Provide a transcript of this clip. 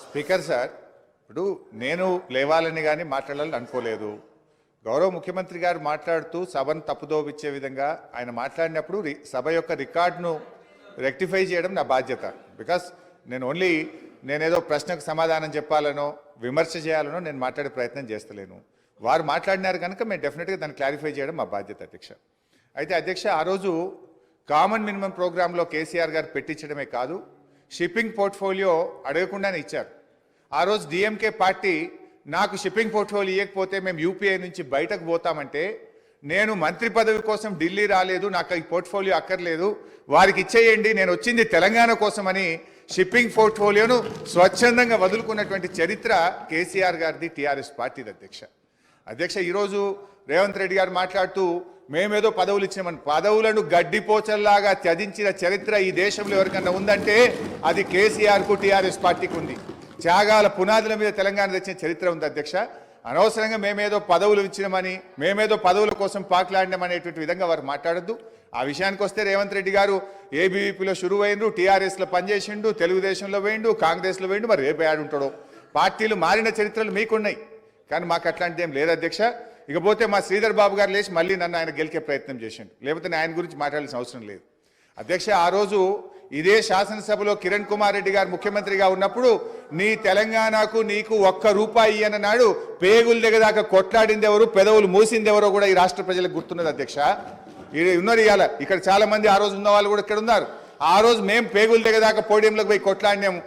Speaker sir ఇప్పుడు నేను లేవాలని కానీ మాట్లాడాలని అనుకోలేదు. గౌరవ ముఖ్యమంత్రి గారు మాట్లాడుతూ సభను తప్పుదోవిచ్చే విధంగా ఆయన మాట్లాడినప్పుడు రి- సభ యొక్క రికార్డును రెక్టిఫై చేయడం నా బాధ్యత. బికాస్ నేను ఓన్లీ నేనేదో ప్రశ్నకు సమాధానం చెప్పాలనో విమర్శ చేయాలనో నేను మాట్లాడే ప్రయత్నం చేస్తలేను. వారు మాట్లాడినారు కనుక మేము డెఫినెట్గా దాన్ని క్లారిఫై చేయడం మా బాధ్యత అధ్యక్ష. అయితే అధ్యక్ష ఆ రోజు కామన్ మినిమం ప్రోగ్రాంలో కేసీఆర్ గారు పెట్టించడమే కాదు షిప్పింగ్ పోర్ట్ఫోలియో అడగకుండానే ఇచ్చారు. ఆ రోజు డిఎంకే పార్టీ నాకు షిప్పింగ్ పోర్ట్ఫోలియో ఇవ్వకపోతే మేము యూపీఐ నుంచి బయటకు పోతామంటే నేను మంత్రి పదవి కోసం ఢిల్లీ రాలేదు నాకు ఈ పోర్ట్ఫోలియో అక్కర్లేదు వారికి ఇచ్చేయండి నేను వచ్చింది తెలంగాణ కోసమని షిప్పింగ్ పోర్ట్ఫోలియోను స్వచ్ఛందంగా వదులుకున్నటువంటి చరిత్ర కేసీఆర్ గారిది టీఆర్ఎస్ పార్టీది అధ్యక్ష. అధ్యక్ష ఈరోజు రేవంత్ రెడ్డి గారు మాట్లాడుతూ మేమేదో పదవులు ఇచ్చినామని పదవులను గడ్డిపోచల్లాగా త్యజించిన చరిత్ర ఈ దేశంలో ఎవరికన్నా ఉందంటే అది కేసీఆర్కు టీఆర్ఎస్ పార్టీకి ఉంది. త్యాగాల పునాదుల మీద తెలంగాణ తెచ్చిన చరిత్ర ఉంది అధ్యక్ష. అనవసరంగా మేమేదో పదవులు ఇచ్చినామని మేమేదో పదవుల కోసం పాకులాడినామనేటువంటి విధంగా వారు మాట్లాడద్దు. ఆ విషయానికి వస్తే రేవంత్ రెడ్డి గారు ఏబీవీపీలో షురువు అయిండు టీఆర్ఎస్లో పనిచేసిండు తెలుగుదేశంలో వేయండు కాంగ్రెస్లో వేయండు మరి రేపు ఆడుంటాడో. పార్టీలు మారిన చరిత్రలు మీకున్నాయి. కానీ మాకు అట్లాంటిది ఏం లేదు అధ్యక్ష. ఇకపోతే మా శ్రీధర్ బాబు గారు లేచి మళ్ళీ నన్ను ఆయన గెలికే ప్రయత్నం చేసిండు. లేకపోతే ఆయన గురించి మాట్లాడాల్సిన అవసరం లేదు. అధ్యక్ష ఆ రోజు ఇదే శాసనసభలో కిరణ్ కుమార్ రెడ్డి గారు ముఖ్యమంత్రిగా ఉన్నప్పుడు నీ తెలంగాణకు నీకు ఒక్క రూపాయి అన్ననాడు పేగులు దిగదాకా కొట్లాడింది ఎవరు పెదవులు మూసింది ఎవరో కూడా ఈ రాష్ట్ర ప్రజలకు గుర్తున్నది అధ్యక్ష. ఉన్నారు ఇవాళ. ఇక్కడ చాలా మంది ఆ రోజు ఉన్న వాళ్ళు కూడా ఇక్కడ ఉన్నారు. ఆ రోజు మేము పేగులు దిగదాకా పోడియంలోకి పోయి కొట్లాడినాము.